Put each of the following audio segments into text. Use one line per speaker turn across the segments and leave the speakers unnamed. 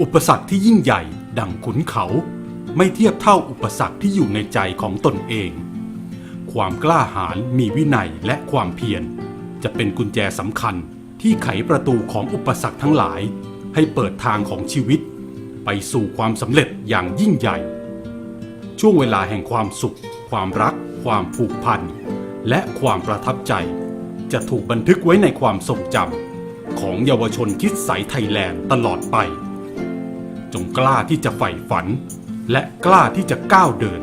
อุปสรรคที่ยิ่งใหญ่ดังขุนเขา ไม่เทียบเท่าอุปสรรคที่อยู่ในใจของตนเอง ความกล้าหาญมีวินัยและความเพียร จะเป็นกุญแจสำคัญที่ไขประตูของอุปสรรคทั้งหลาย ให้เปิดทางของชีวิต ไปสู่ความสำเร็จอย่างยิ่งใหญ่ ช่วงเวลาแห่งความสุข ความรัก ความผูกพัน และความประทับใจ จะถูกบันทึกไว้ในความทรงจำของเยาวชนคิดใสไทยแลนด์ตลอดไป จงกล้าที่จะใฝ่ฝัน และกล้าที่จะก้าวเดิน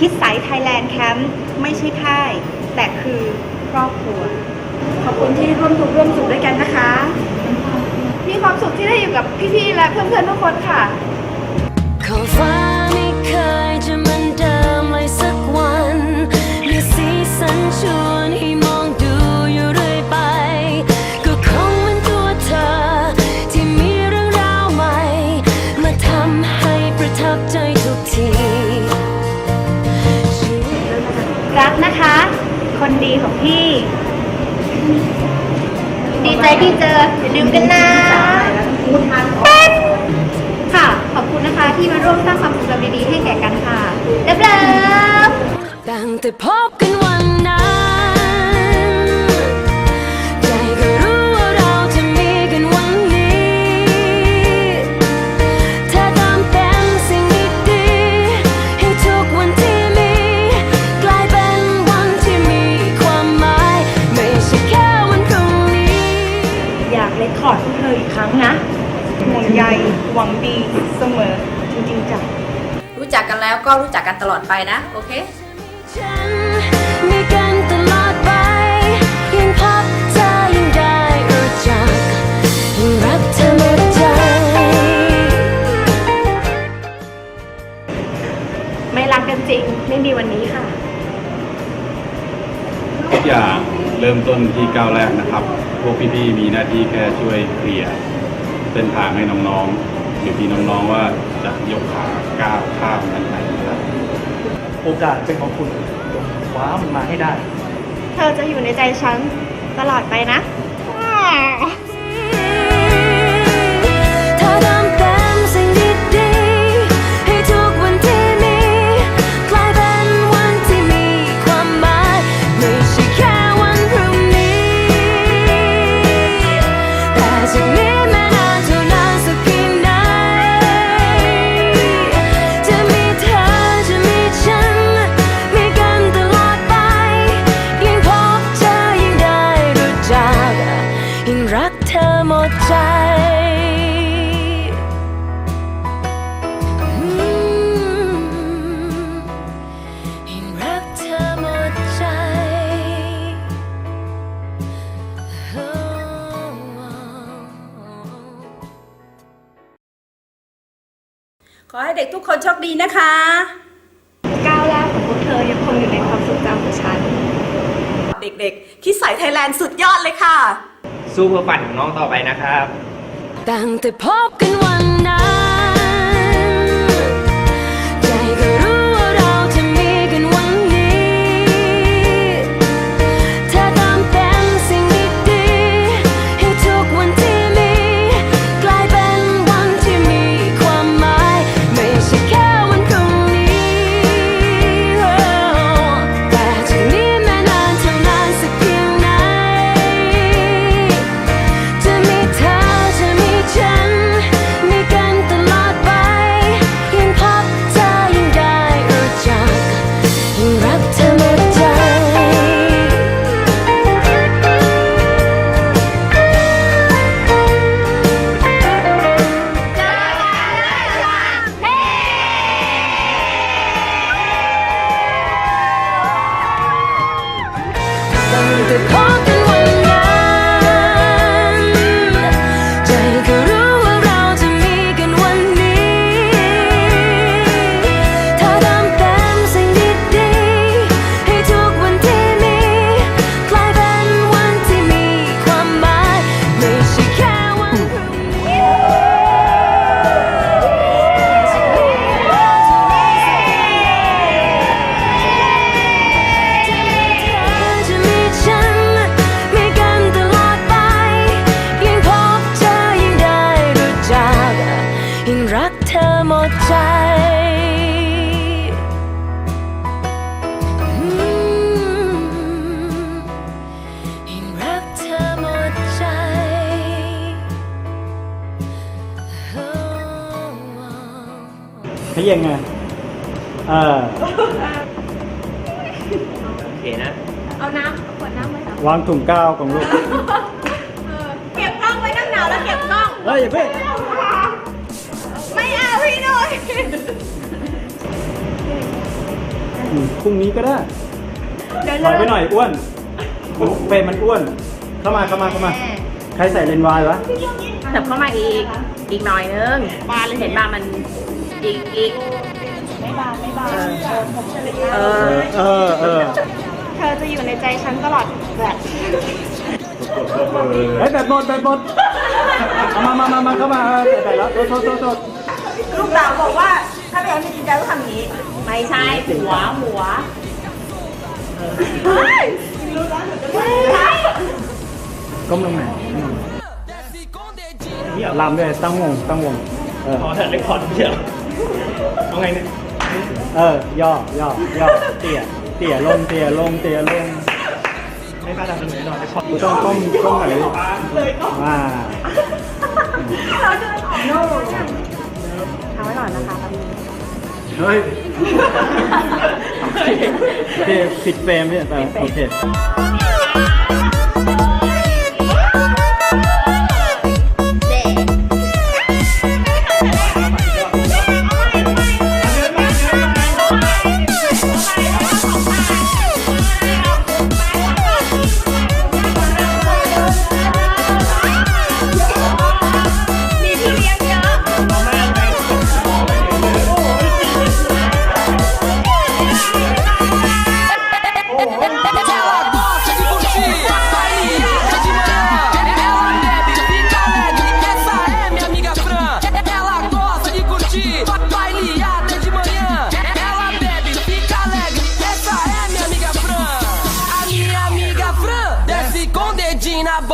คิดสายไทยแล
นด์แคมป์ไม่ใช่ค่าย แต่คือครอบครัว ขอบคุณที่ร่วมทุกข์ร่วมสุขด้วยกันนะคะ มีความสุขที่ได้อยู่กับพี่ๆและเพื่อนๆทุกคนค่ะ
ขอฟ้าไม่เคยจะมือนเดิม คน
ดีของพี่ ดีใจที่เจออย่าลืมกันนะเป็นค่ะ ขอบคุณนะคะที่มาร่วมสร้างความสุขแบบดีๆให้แก่กันค่ะเลิฟเลิฟ
ตั้งแต่พบกันวันนั้น อยา
กเลคคอร์ดเธออีกครั้งนะห่วงใยหวังดีเสมอจริงๆจ้ะ
รู้จักกันแล้วก็รู้จักกันตลอดไปนะ โอเค
เริ่ม
ต้นที่ก้าวแรกนะครับ พวกพี่ๆมีหน้าที่แค่ช่วยเคลียร์เส้นทางให้น้องๆอยู่ที่น้องๆว่าจะยกขาก้าวข้ามนั้นไปนะครับ
โอกาสเป็นของคุณจงคว้ามันมาให้ได้
เธอจะอยู่ในใจฉันตลอดไปนะ
ขอให้เด็กทุกคนโชคดีนะคะ
ก้าวแรกของพวกเธอยังคงอยู่ในความทรงจำของฉัน
เด็กๆ คิดใส่ไทยแลนด์สุดยอดเลยค่ะ
สู้เพื่อฝันของน้องต่อไปนะครับ
ตั้งแต่พบกันวันนั้น ตั้ ให้ยังไงเออโอ
เค
นะ
เอาน้ำขวดน้ำไว้ค่ะ
วางถุงก้าวของลูก
เก็บกล้องไว้ตั้งหนาวแล้วเก็บกล้อง
เฮ้ยอย่าเพิ่ง
ไม่เอาพี่หน่อย
อืมพรุ่งนี้ก็ได้
เดี๋ยว
ถอยไปหน่อยอ้วนเฟรมมันอ้วน เข้ามาเข้ามาเข้ามา ใครใส่เลนส์วายวะ
เถิบเข้ามาอีก อีกหน่อยนึงเห็นบ้ามันอีกอีกไม่บาไม่บาเอ
เอ
อ
อเออเออ
เธอจะอยู่ในใจฉันตลอดแบบ
เฮ้ยแบบหมดแบบหมดเอามามามามาเข้ามาเออใส่แล้วโทษโทษโทษโทษ
ลูกสาวบอกว่าถ้าเป็นไม่จริงใจต้องทำอย่างนี้
ไม่ใช่หัวหัว
ก้มลงไหน ลำด้วยตั้งวงตั้งวงเออ
ขอเถอะเลคคอร์ดเดียวเอาไงเนี่ย
เออย่อย่อย่อเตี่ยเตี่ยลงเตี่ยลงเตี่ยลง
ไม่พลาดทำเสมอหน่อยเลคคอร์ด
กูต้องก้มก้มหน่อยดิว่า
เอาไว้หน่อยนะคะ
เฮ้ยโอเคผิดเฟรมเนี่ยแต่โอเค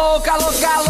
boca, louca, louca.